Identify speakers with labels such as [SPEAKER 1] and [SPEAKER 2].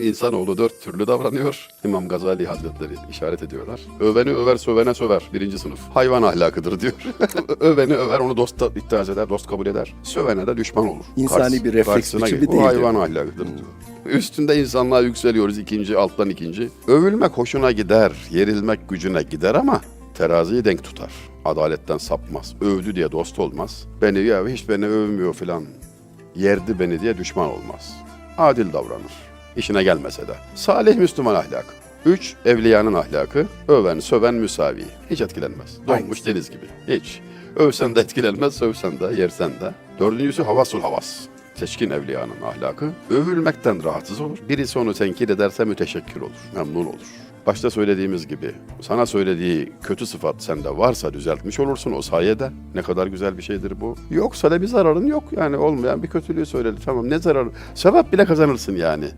[SPEAKER 1] İnsanoğlu dört türlü davranıyor. İmam Gazali Hazretleri işaret ediyorlar. Öveni över, sövene söver. Birinci sınıf. Hayvan ahlakıdır diyor. Öveni över, onu dost iddiaz eder, dost kabul eder. Sövene de düşman olur.
[SPEAKER 2] İnsani bir refleks biçimi değil
[SPEAKER 1] hayvan ahlakıdır diyor. Üstünde insanlığa yükseliyoruz ikinci, alttan ikinci. Övülmek hoşuna gider, yerilmek gücüne gider ama teraziyi denk tutar. Adaletten sapmaz. Övdü diye dost olmaz. Beni ya hiç beni övmüyor filan. Yerdi beni diye düşman olmaz. Adil davranır. İşine gelmese de. Salih Müslüman ahlakı. Üç, evliyanın ahlakı. Öven, söven müsavi. Hiç etkilenmez. Donmuş deniz gibi. Hiç. Övsen de etkilenmez, sövsen de, yersen de. Dördüncüsü havasul havas. Seçkin evliyanın ahlakı. Övülmekten rahatsız olur. Birisi onu tenkit ederse müteşekkir olur, memnun olur. Başta söylediğimiz gibi sana söylediği kötü sıfat sende varsa düzeltmiş olursun o sayede. Ne kadar güzel bir şeydir bu. Yoksa da bir zararın yok yani olmayan bir kötülüğü söyledi. Tamam ne zararı? Sevap bile kazanırsın yani.